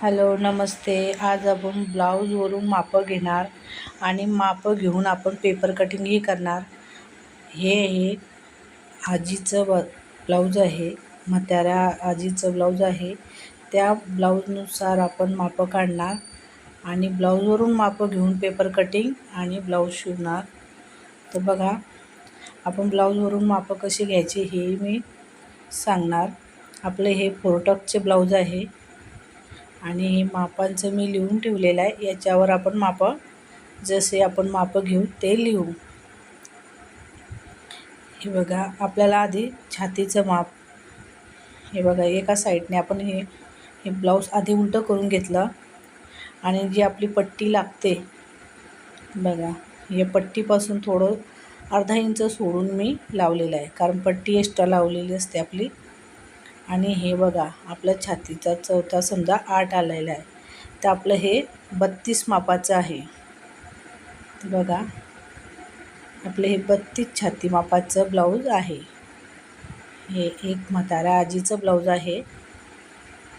Hello नमस्ते. आज आपण ब्लाऊजवरून मापं घेणार आणि मापं घेऊन आपण पेपर कटिंगही करणार. हे हे आजीचं ब ब्लाऊज आहे. म्हाताऱ्या आजीचं ब्लाऊज आहे. त्या ब्लाऊजनुसार आपण मापं काढणार आणि ब्लाऊजवरून मापं घेऊन पेपर कटिंग आणि ब्लाऊज शिवणार. तर बघा आपण ब्लाऊजवरून मापं कशी घ्यायची हे मी सांगणार. आपलं हे फोरटकचे ब्लाऊज आहे. आणि हे मापांचं मी लिहून ठेवलेलं आहे. याच्यावर आपण मापं जसे आपण मापं घेऊ ते लिहू. हे बघा आपल्याला आधी छातीचं माप हे बघा एका साईडने आपण हे हे ब्लाऊज आधी उलटं करून घेतलं. आणि जी आपली पट्टी लागते बघा हे पट्टीपासून थोडं अर्धा इंच सोडून मी लावलेलं आहे. कारण पट्टी एक्स्ट्रा लावलेली असते आपली. आणि हे बघा आपल्या छातीचा चौथा समजा आठ आलेला आहे. तर आपलं हे बत्तीस मापाचं आहे. बघा आपलं हे बत्तीस छाती मापाचं ब्लाऊज आहे. हे एक म्हातारा आजीचं ब्लाऊज आहे.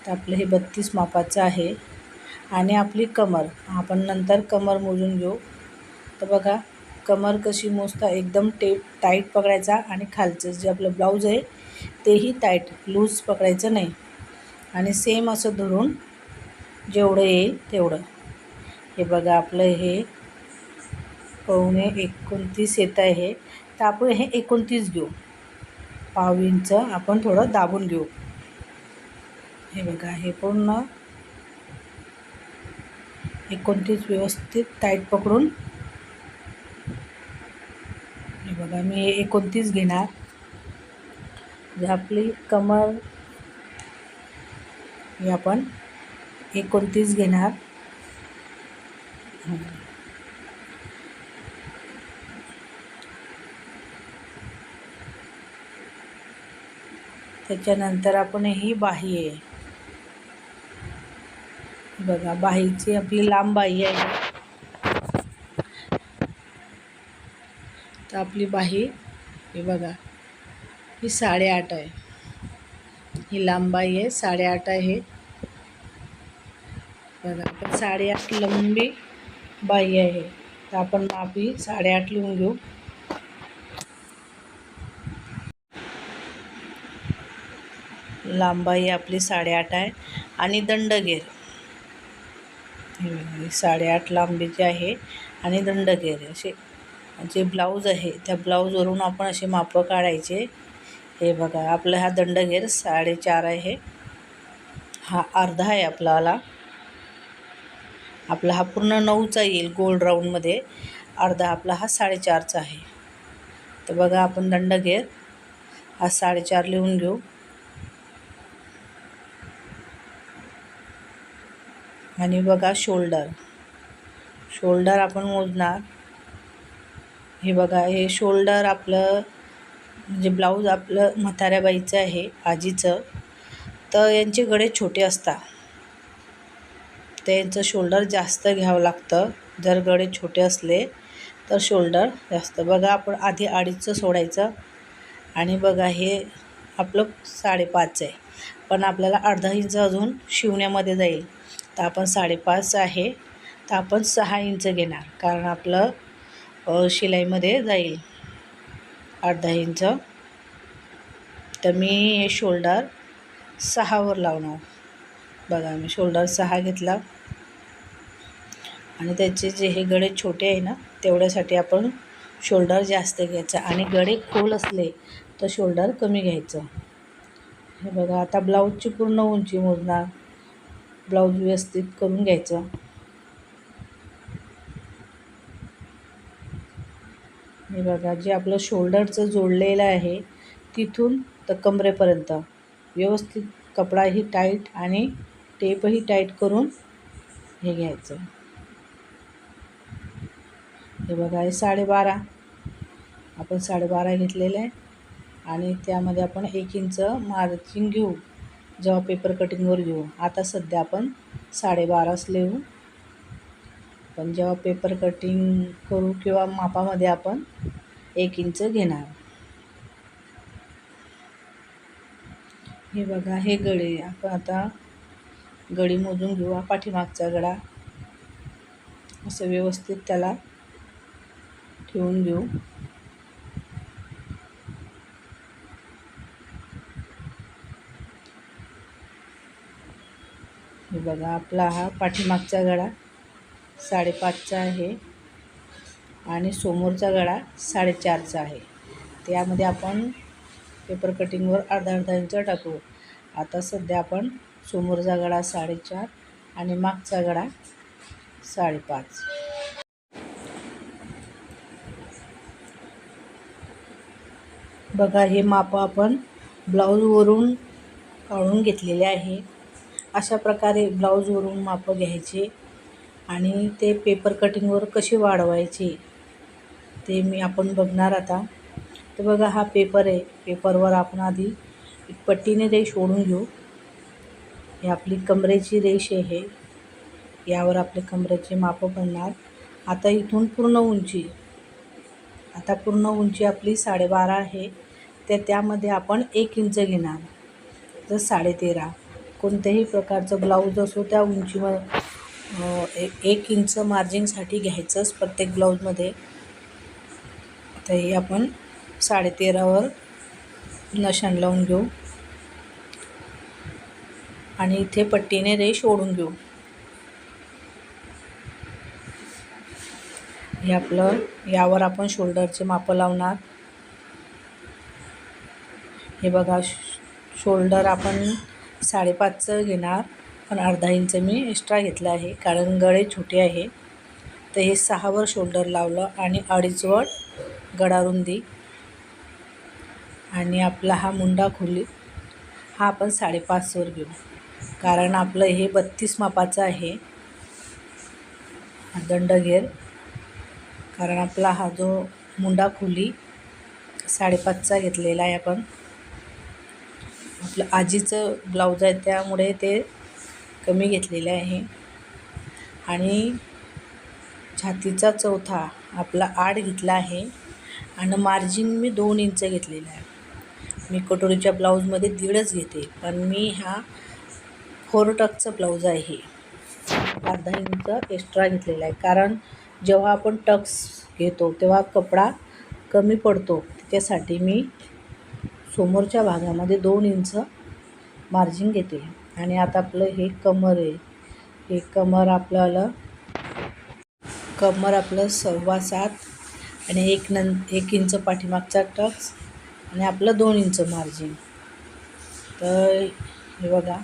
तर आपलं हे बत्तीस मापाचं आहे. आणि आपली कमर आपण नंतर कमर मोजून घेऊ. तर बघा कमर कशी मोजता एकदम टेप टाईट पकडायचा आणि खालचं जे आपलं ब्लाऊज आहे तेही टाईट लूज पकडायचं नाही. आणि सेम असं धरून जेवढं येईल तेवढं. हे बघा आपलं हे पाहुणे एकोणतीस येत आहे. तर आपण हे एकोणतीस घेऊ. पाव इंच आपण थोडं दाबून घेऊ. हे बघा हे पूर्ण एकोणतीस व्यवस्थित टाईट पकडून. हे बघा मी एकोणतीस घेणार. झापली आपली कमर हे आपण एकोणतीस घेणार. त्याच्यानंतर आपण ही बाही आहे. बघा बाहीची आपली लांब बाही आहे. तर आपली बाही हे बघा ही साडेआठ आहे. ही लांबाई आहे साडेआठ आहे. बघा आपण साडेआठ लंबी बाई आहे. तर आपण मापी साडेआठ लिहून घेऊ. लांबाई आपली साडेआठ आहे आणि दंडगेर हे साडेआठ लांबीची आहे आणि दंडगेर असे जे ब्लाऊज आहे त्या ब्लाऊजवरून आपण असे मापं काढायचे. हे बघा आपला हा दंडगेर साडेचार आहे. हा अर्धा आहे आपल्याला. आपला हा पूर्ण नऊचा येईल गोल राऊंडमध्ये अर्धा आपला हा साडेचारचा आहे. तर बघा आपण दंडगेर हा साडेचार लिहून घेऊ. आणि बघा शोल्डर शोल्डर आपण मोजणार. हे बघा हे शोल्डर आपलं म्हणजे ब्लाऊज आपलं म्हाताऱ्या बाईचं आहे आजीचं तर यांचे गळे छोटे असतात त्यांचं शोल्डर जास्त घ्यावं लागतं. जर गळे छोटे असले तर शोल्डर जास्त. बघा आपण आधी अडीचचं सोडायचं. आणि बघा हे आपलं साडेपाच आहे. पण आपल्याला अर्धा इंच अजून शिवण्यामध्ये जाईल. तर आपण साडेपाच आहे. तर आपण सहा इंच घेणार. कारण आपलं शिलाईमध्ये जाईल. अर्धा इंच. तर मी हे शोल्डर सहावर लावणार. बघा मी शोल्डर सहा घेतला. आणि त्याचे जे हे गळे छोटे आहे ना तेवढ्यासाठी आपण शोल्डर जास्त घ्यायचं. आणि गळे खोल असले तर शोल्डर कमी घ्यायचं. हे बघा आता ब्लाऊजची पूर्ण उंची मोजणार. ब्लाऊज व्यवस्थित करून घ्यायचं. हे बघा जे आपलं शोल्डरचं जोडलेलं आहे तिथून तर कमरेपर्यंत व्यवस्थित कपडाही टाईट आणि टेपही टाईट करून हे घ्यायचं. हे बघा हे साडेबारा. आपण साडेबारा घेतलेलं आहे. आणि त्यामध्ये आपण एक इंच मार्जिन घेऊ. जेव्हा पेपर कटिंगवर घेऊ. आता सध्या आपण साडेबाराच लिहू. पण जेव्हा पेपर कटिंग करू किंवा मापामध्ये आपण एक इंच घेणार. हे बघा हे गळे. आपण आता गळी मोजून घेऊ पाठीमागचा गळा असं व्यवस्थित त्याला ठेवून घेऊ. हे बघा आपला हा पाठीमागचा गळा साडेपाचचा आहे आणि समोरचा गळा साडेचारचा आहे. त्यामध्ये आपण पेपर कटिंगवर अर्धा अर्धा इंच टाकू. आता सध्या आपण समोरचा गळा साडेचार आणि मागचा गळा साडेपाच. बघा हे माप आपण ब्लाऊजवरून काढून घेतलेले आहे. अशा प्रकारे ब्लाऊजवरून मापं घ्यायचे. आणि ते पेपर कटिंगवर कसे वाढवायचे ते मी आपण बघणार आता. तर बघा हा पेपर आहे. पेपरवर आपण आधी एक पट्टीने रेष ओढून घेऊ. ही आपली कमरेची रेष आहे यावर आपले कमरेचे मापं बनणार आता इथून पूर्ण उंची. आता पूर्ण उंची आपली साडेबारा आहे. तर त्यामध्ये आपण एक इंच घेणार. तर साडेतेरा. कोणत्याही प्रकारचं ब्लाऊज असो त्या उंचीवर एक इंच मार्जिंगसाठी घ्यायचंच प्रत्येक ब्लाऊजमध्ये आता हे आपण साडेतेरावर नशाण लावून घेऊ. आणि इथे पट्टीने रेश ओढून घेऊ. हे आपलं यावर आपण शोल्डरचे मापं लावणार. हे बघा शोल्डर आपण साडेपाचचं घेणार. पण अर्धा इंच मी एक्स्ट्रा घेतला आहे. कारण गळे छोटे आहे. तर हे सहावर शोल्डर लावलं आणि अडीचवर गडारुंदी आणि आपला हा मुंडा खोली हा आपण साडेपाचवर घेऊ. कारण आपलं हे बत्तीस मापाचं आहे. दंड घेर. कारण आपला हा जो मुंडा खोली साडेपाचचा घेतलेला आहे आपण. आपलं आजीचं ब्लाऊज आहे त्यामुळे ते कमी घेतलेले आहे. आणि छातीचा चौथा आपला आड घेतला आहे आणि मार्जिन मी दोन इंच घेतलेलं आहे. मी कटोरीच्या ब्लाऊजमध्ये दीडच घेते पण मी हा फोर टकचं ब्लाऊज आहे. अर्धा इंच एक्स्ट्रा घेतलेला आहे. कारण जेव्हा आपण टक्स घेतो तेव्हा कपडा कमी पडतो. त्याच्यासाठी मी समोरच्या भागामध्ये दोन इंच मार्जिन घेते. आणि आता आपलं हे कमर आहे. हे कमर आपल्याला कमर आपलं सव्वा सात आणि एक नं एक इंच पाठीमागचा टक्स आणि आपलं दोन इंच मार्जिन. तर हे बघा.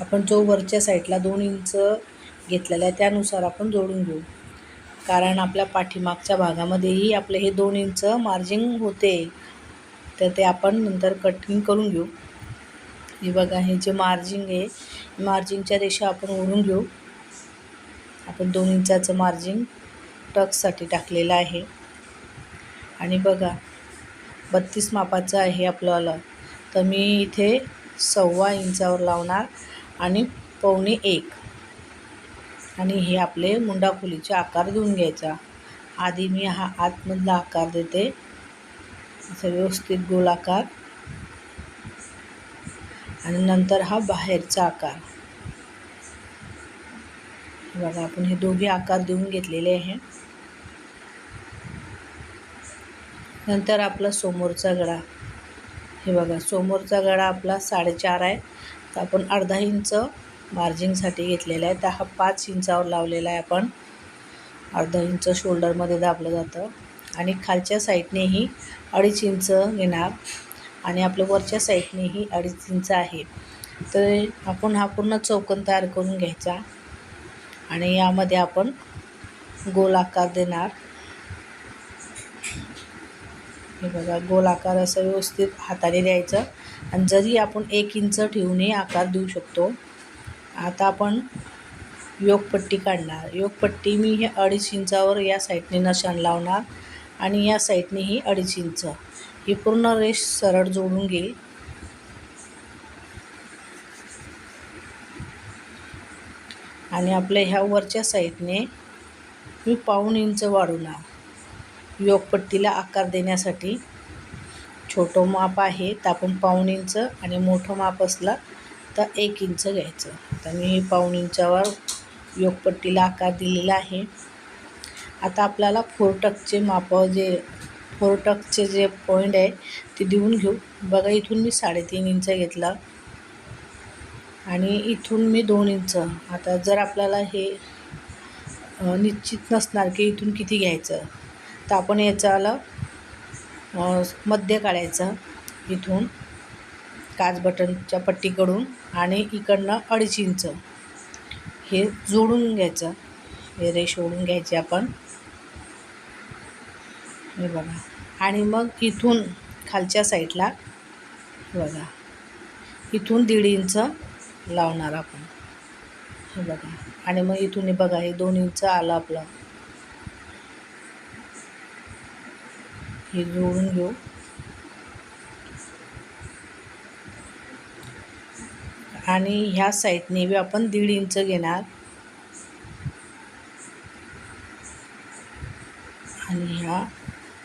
आपण जो वरच्या साईडला दोन इंच घेतलेला आहे त्यानुसार आपण जोडून घेऊ. कारण आपल्या पाठीमागच्या भागामध्येही आपलं हे दोन इंच मार्जिंग होते. तर ते आपण नंतर कटिंग करून घेऊ. हे बघा हे जे मार्जिंग आहे मार्जिंगच्या रेषा आपण ओढून घेऊ. आपण दोन इंचाचं मार्जिंग टक्ससाठी टाकलेलं आहे. आणि बघा बत्तीस मापाचं आहे आपल्याला तर मी इथे सव्वा इंचावर लावणार आणि पावणे एक. आणि हे आपले मुंडाखोलीचे आकार देऊन घ्यायचा. आधी मी हा आतमधला आकार देते. असं व्यवस्थित गोलाकार. आणि नंतर हा बाहेरचा आकार. बघा आपण हे दोघे आकार देऊन घेतलेले आहे नंतर आपला समोरचा गळा. हे बघा समोरचा गळा आपला साडेचार आहे. तर आपण अर्धा इंच मार्जिंगसाठी घेतलेला आहे. तर हा पाच इंचावर लावलेला आहे आपण. अर्धा इंच शोल्डरमध्ये दाबलं जातं. आणि खालच्या साईडनेही अडीच इंच घेणार आणि आपल्या वरच्या साईडनेही अडीच इंच आहे. तर आपण हा पूर्ण चौकन तयार करून घ्यायचा आणि यामध्ये आपण गोल आकार देणार. हे बघा गोल आकार असं व्यवस्थित हाताने द्यायचं आणि जरी आपण एक इंच ठेवूनही आकार देऊ शकतो आता आपण योगपट्टी काढणार. योगपट्टी मी हे अडीच इंचावर या साईडने नशान लावणार. आणि या साईडनेही अडीच इंच. ही पूर्ण रेष सरळ जोडून घेईल. आणि आपल्या ह्या वरच्या साईडने मी पाऊण इंच वाढवणार योगपट्टीला आकार देण्यासाठी छोटं माप आहे तर आपण पाऊण इंच आणि मोठं माप असला तर एक इंच घ्यायचं. तर मी पाऊण इंचावर योगपट्टीला आकार दिलेला आहे. आता आपल्याला फोर टकचे माप जे फोर टकचे जे पॉईंट आहे ते देऊन घेऊ. बघा इथून मी साडेतीन इंच घेतला. आणि इथून मी दोन इंच. आता जर आपल्याला हे निश्चित नसणार की इथून किती घ्यायचं तर आपण याच्याला मध्य काढायचं इथून काच बटनच्या पट्टीकडून आणि इकडनं अडीच इंच. हे जोडून घ्यायचं. हे रेश ओढून घ्यायचे आपण. हे बघा. आणि मग इथून खालच्या साईडला बघा. इथून दीड इंच लावणार आपण. हे बघा. आणि मग इथून हे बघा हे दोन इंच आलं आपलं. हे जोडून घेऊ. आणि ह्या साईडने बी आपण दीड इंच घेणार. आणि ह्या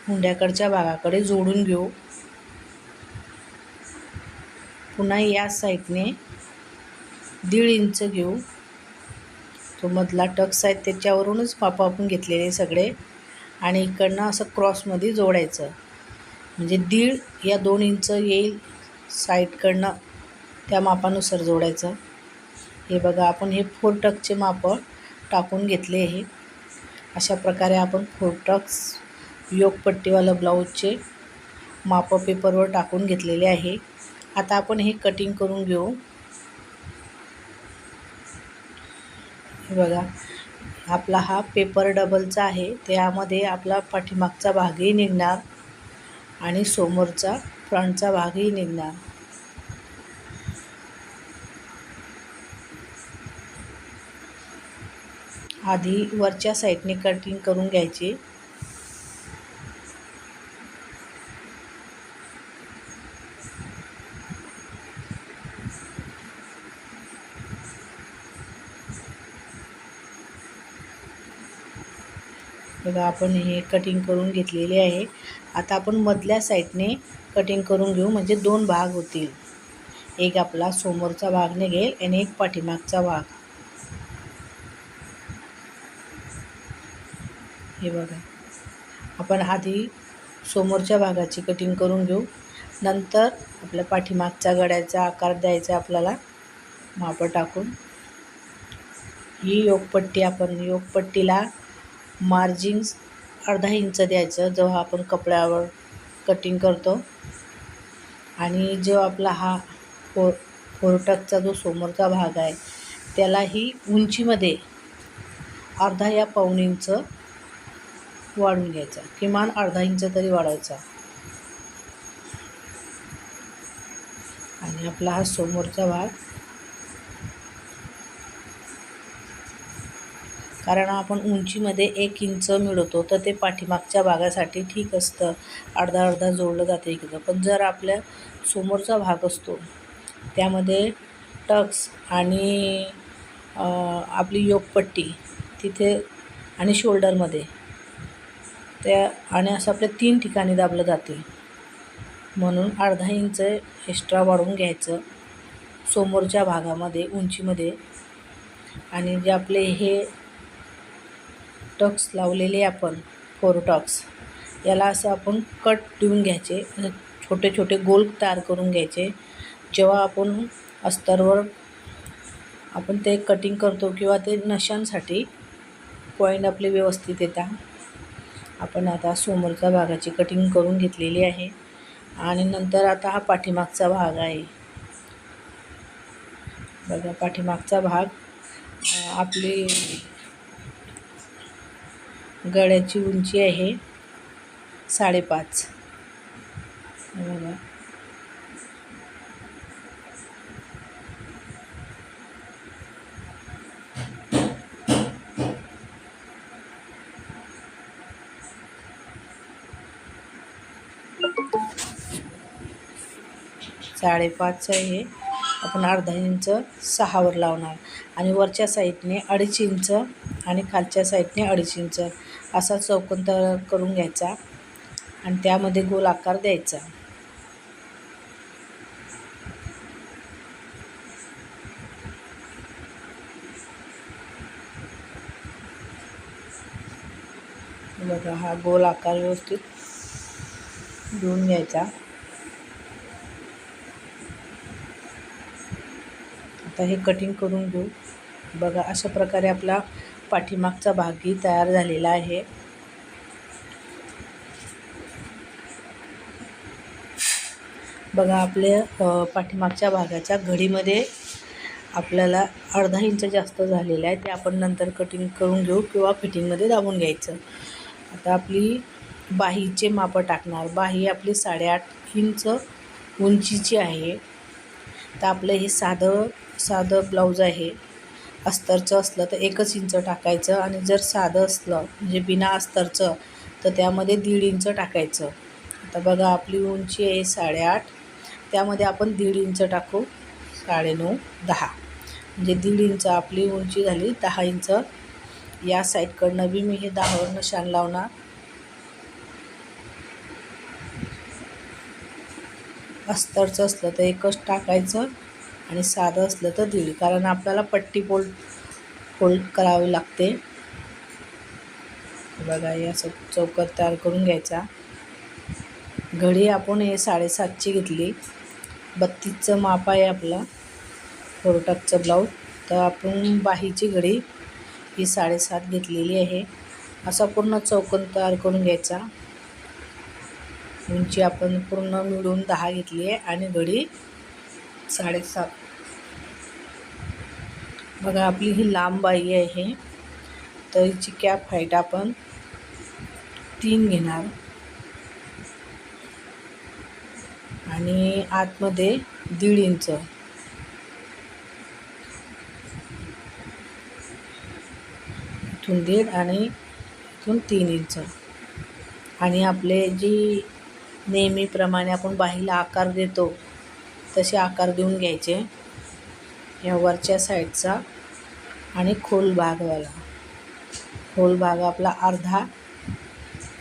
हुंड्याकडच्या भागाकडे जोडून घेऊ. पुन्हा या साईडने दीड इंच घेऊ. तो मधला टक्स आहे त्याच्यावरूनच माप आपण घेतलेले सगळे. आणि इकडनं असं क्रॉसमध्ये जोडायचं. म्हणजे दीड या दोन इंच येईल साईडकडनं त्या मापानुसार जोडायचं. हे बघा आपण हे फोर टकचे माप टाकून घेतले हे अशा प्रकारे आपण फोर टक्स योगपट्टीवालं ब्लाऊजचे माप पेपरवर टाकून घेतलेले आहे. आता आपण हे कटिंग करून घेऊ. बघा आपला हा पेपर डबलचा आहे. त्यामध्ये आपला पाठीमागचा भागही निघणार आणि समोरचा फ्रंटचा भागही निघणार. आधी वरच्या साईडने कटिंग करून घ्यायची. बघा आपण हे कटिंग करून घेतलेले आहे. आता आपण मधल्या साईडने कटिंग करून घेऊ म्हणजे दोन भाग होतील. एक आपला समोरचा भाग निघेल आणि एक पाठीमागचा भाग. हे बघा. आपण आधी समोरच्या भागाची कटिंग करून घेऊ. नंतर आपल्या पाठीमागचा गड्याचा आकार द्यायचा आपल्याला. मापं टाकून. ही योगपट्टी आपण योगपट्टीला मार्जिन अर्धा इंच द्यायचं जेव्हा आपण कपड्यावर कटिंग करतो. आणि जो आपला हा फो फोरटकचा जो समोरचा भाग आहे त्यालाही उंचीमध्ये अर्धा या पाऊण इंच वाढून घ्यायचा. किमान अर्धा इंच तरी वाढवायचा. आणि आपला हा समोरचा भाग कारण आपण उंचीमध्ये एक इंच मिळवतो तर ते पाठीमागच्या भागासाठी ठीक असतं. अर्धा अर्धा जोडलं जातं इकडं पण जर आपल्या समोरचा भाग असतो त्यामध्ये टक्स आणि आपली योगपट्टी तिथे आणि शोल्डरमध्ये त्या आणि असं आपल्या तीन ठिकाणी दाबलं जाते. म्हणून अर्धा इंच एक्स्ट्रा वाढवून घ्यायचं. समोरच्या भागामध्ये उंचीमध्ये आणि जे आपले हे टक्स लावलेले आपण फोर टॉक्स. याला असं आपण कट देऊन घ्यायचे म्हणजे छोटे छोटे गोल तयार करून घ्यायचे. जेव्हा आपण अस्तरवर आपण ते कटिंग करतो किंवा ते नशांसाठी पॉईंट आपले व्यवस्थित येतात आपण आता समोरच्या भागाची कटिंग करून घेतलेली आहे. आणि नंतर आता हा पाठीमागचा भाग आहे. बघा पाठीमागचा भाग आपली गळ्याची उंची आहे साडेपाच. बघा. साडेपाच आहे. आपण अर्धा इंच सहावर लावणार. आणि वरच्या साईडने अडीच इंच आणि खालच्या साईडने अडीच इंच. असा चौकन तयार करून घ्यायचा आणि त्यामध्ये गोल आकार द्यायचा. बघा हा गोल आकार व्यवस्थित घेऊन घ्यायचा. आता हे कटिंग करून घेऊ. बघा अशा प्रकारे आपला पाठीमागचा भागही तयार झालेला आहे. बघा आपल्या पाठीमागच्या भागाच्या घडीमध्ये आपल्याला अर्धा इंच जास्त झालेला आहे. ते आपण नंतर कटिंग करून घेऊ किंवा फिटिंगमध्ये दाबून घ्यायचं. आता आपली बाहीचे मापं टाकणार. बाही आपली साडेआठ इंच उंचीची आहे. तर आपलं हे साधं साधं ब्लाऊज आहे. अस्तरचं असलं तर एकच इंच टाकायचं आणि जर साधं असलं म्हणजे बिना अस्तरचं तर त्यामध्ये दीड इंच टाकायचं. आता बघा आपली उंची आहे साडेआठ. त्यामध्ये आपण दीड इंच टाकू साडेनऊ दहा. म्हणजे दीड इंच आपली उंची झाली दहा इंच. या साईडकडनं बी मी हे दहावर निशाण लावणार. अस्तरचं असलं तर एकच टाकायचं. आणि साधं असलं तर दीड कारण आपल्याला पट्टी फोल्ड फोल्ड करावी लागते. बघा हे असं चौकट तयार करून घ्यायचा. घडी आपण हे साडेसातची घेतली. बत्तीसचं माप आहे आपलं फोरटाकचं ब्लाऊज. तर आपण बाहीची घडी ही साडेसात घेतलेली आहे. असा पूर्ण चौकन तयार करून घ्यायचा. उंची आपण पूर्ण मिळून दहा घेतली आहे आणि घडी साडेसात. बघा आपली ही लांब बाई आहे तर हिची कॅप हाईट आपण तीन घेणार. आणि आतमध्ये दीड इंच. इथून दीड आणि इथून तीन इंच. आणि आपले जी नेहमीप्रमाणे आपण बाहीला आकार देतो तसे आकार देऊन घ्यायचे. या वरच्या साईडचा आणि खोल भागवाला खोल भाग आपला अर्धा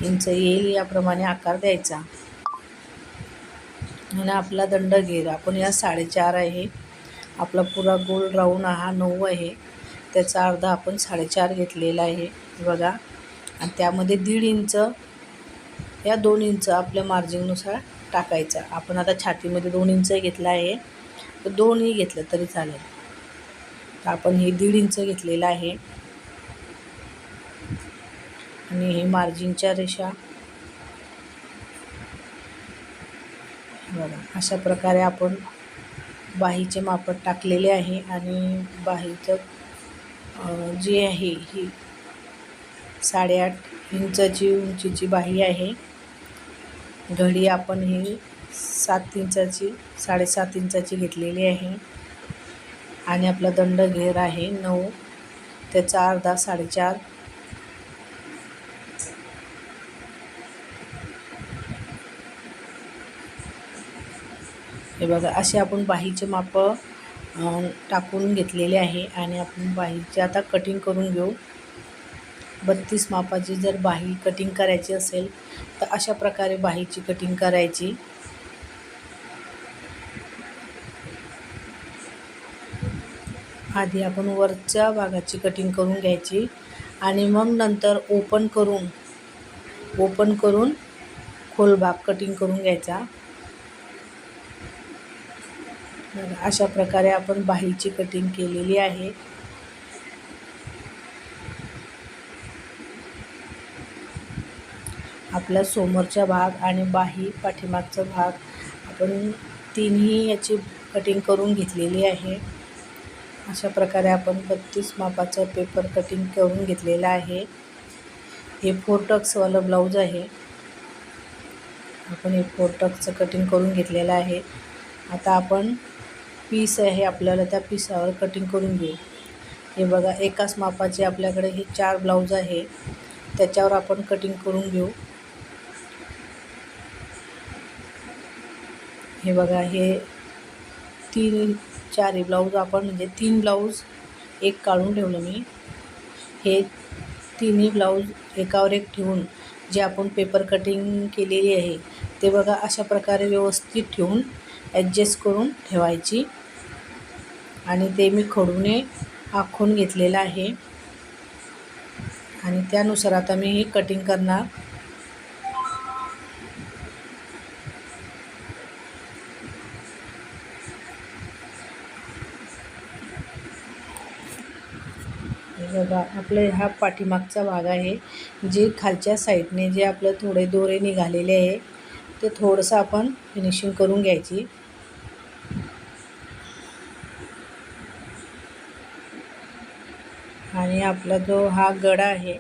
इंच येईल याप्रमाणे आकार द्यायचा. आणि आपला दंड घेर आपण या साडेचार आहे. आपला पुरा गोल राऊंड हा नऊ आहे. त्याचा अर्धा आपण साडेचार घेतलेला आहे. बघा. आणि त्यामध्ये दीड इंच या दोन इंच आपल्या मार्जिननुसार टाकायचा. आपण आता छातीमध्ये दोन इंच घेतला आहे. तर दोनही घेतलं तरी चालेल. तर आपण हे दीड इंच घेतलेलं आहे. आणि हे मार्जिनच्या रेषा. बघा अशा प्रकारे आपण बाहीचे मापट टाकलेले आहे आणि बाहीचं जी आहे ही साडेआठ इंचाची उंचीची बाही आहे. घडी आपण ही सात इंचाची साडेसात इंचाची घेतलेली आहे. आणि आपला दंड घेर आहे नऊ त्याचा अर्धा साडेचार. हे बघा असे आपण बाहीचे माप टाकून घेतलेले आहे. आणि आपण बाहीचे आता कटिंग करून घेऊ. बत्तीस मापाची जर बाही कटिंग करायची असेल तर अशा प्रकारे बाहीची कटिंग करायची. आधी आपण वरच्या भागाची कटिंग करून घ्यायची आणि मग नंतर ओपन करून ओपन करून खोल भाग कटिंग करून घ्यायचा. अशा प्रकारे आपण बाहीची कटिंग केलेली आहे. आपला समोरचा भाग आणि बाही पाठीमागचा भाग. आपण तिन्ही याची कटिंग करून घेतलेली आहे. अशा प्रकारे आपण बत्तीस मापाचं पेपर कटिंग करून घेतलेलं आहे. हे फोर टक्सवालं ब्लाऊज आहे. आपण हे फोर टक्सचं कटिंग करून घेतलेलं आहे. आता आपण पीस आहे आपल्याला त्या पिसावर कटिंग करून घेऊ. हे बघा एकाच मापाचे आपल्याकडे हे चार ब्लाऊज आहे. त्याच्यावर आपण कटिंग करून घेऊ. हे बघा हे तीन चारही ब्लाऊज आपण म्हणजे तीन ब्लाऊज एक काढून ठेवलं मी. हे तिन्ही ब्लाऊज एकावर एक ठेवून जे आपण पेपर कटिंग केलेली आहे ते बघा अशा प्रकारे व्यवस्थित ठेवून ॲडजस्ट करून ठेवायची. आणि ते मी खडूने आखून घेतलेलं आहे. आणि त्यानुसार आता मी हे कटिंग करणार हे बघा आपलं हा पाठीमागचा भाग आहे. जे खालच्या साईडने जे आपलं थोडे दोरे निघालेले आहे ते थोडंसं आपण फिनिशिंग करून घ्यायची. आणि आपला जो हा गडा आहे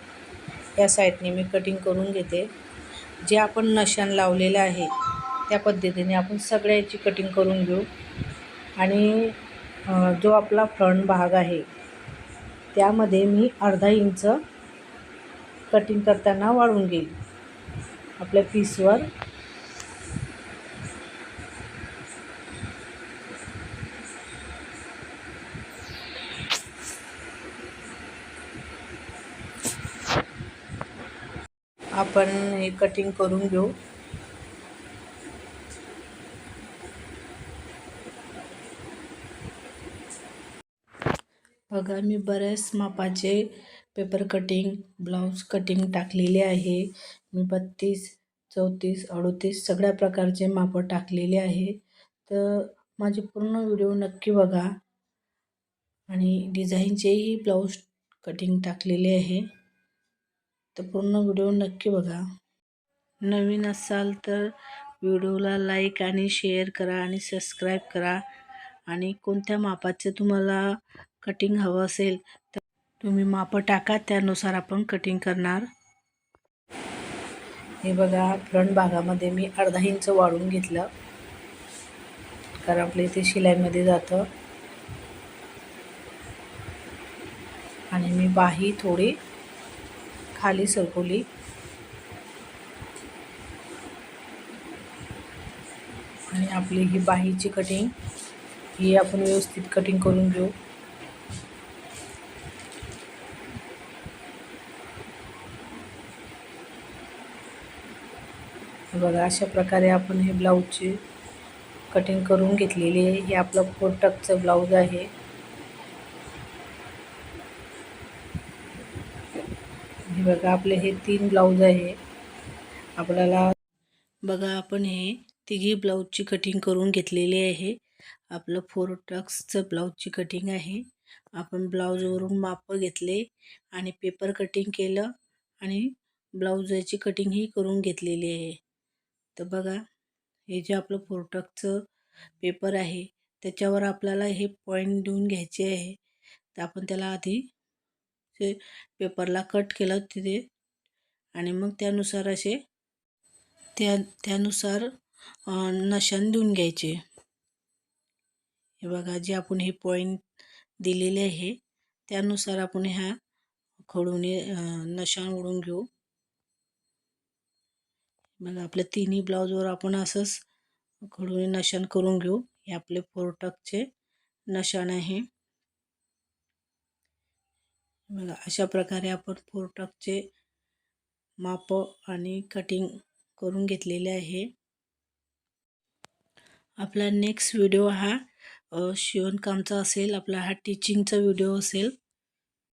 या साईडने मी कटिंग करून घेते. जे आपण नशान लावलेलं आहे त्या पद्धतीने आपण सगळ्याची कटिंग करून घेऊ. आणि जो आपला फ्रंट भाग आहे त्यामध्ये मी अर्धा इंच कटिंग करताना वाळून घेईल आपल्या पीसवर आपण हे कटिंग करून घेऊ. बघा मी बऱ्याच मापाचे पेपर कटिंग ब्लाऊज कटिंग टाकलेले आहे. मी बत्तीस चौतीस अडोतीस सगळ्या प्रकारचे मापं टाकलेले आहे. तर माझे पूर्ण व्हिडिओ नक्की बघा. आणि डिझाईनचेही ब्लाऊज कटिंग टाकलेले आहे. तर पूर्ण व्हिडिओ नक्की बघा. नवीन असाल तर व्हिडिओला लाईक आणि शेअर करा आणि सबस्क्राईब करा. आणि कोणत्या मापाचे तुम्हाला कटिंग हवं असेल तर तुम्ही मापं टाका त्यानुसार आपण कटिंग करणार. हे बघा फ्रंट भागामध्ये मी अर्धा इंच वाढून घेतलं. कारण आपल्या इथे शिलाईमध्ये जातं. आणि मी बाही थोडी खाली सरकवली. आणि आपली ही बाहीची कटिंग ही आपण व्यवस्थित कटिंग करून घेऊ. बघा अशा प्रकारे आपण हे ब्लाऊजची कटिंग करून घेतलेली आहे. हे आपलं फोर ब्लाऊज आहे. हे बघा आपले हे तीन ब्लाऊज आहे. आपल्याला बघा आपण हे तिघी ब्लाऊजची कटिंग करून घेतलेली आहे. आपलं फोर टक्सचं ब्लाऊजची कटिंग आहे. आपण ब्लाऊजवरून माप घेतले आणि पेपर कटिंग केलं आणि ब्लाऊजची कटिंगही करून घेतलेली आहे. तर बघा हे जे आपलं फोरटकचं पेपर आहे त्याच्यावर आपल्याला हे पॉईंट देऊन घ्यायचे आहे. तर आपण त्याला आधी ते पेपरला कट केलं तिथे आणि मग त्यानुसार असे त्या त्यानुसार नशान देऊन घ्यायचे. हे बघा जे आपण हे पॉईंट दिलेले आहे त्यानुसार आपण ह्या खडूने नशान ओढून घेऊ. मग आपल्या तिन्ही ब्लाऊजवर आपण असंच खडूने नशान करून घेऊ. हे आपले फोरटकचे नशाण आहे. बघा अशा प्रकारे आपण फोरटकचे माप आणि कटिंग करून घेतलेले आहे. आपला नेक्स्ट व्हिडिओ हा शिवणकामचा असेल आपला हा टीचिंगचा व्हिडिओ असेल.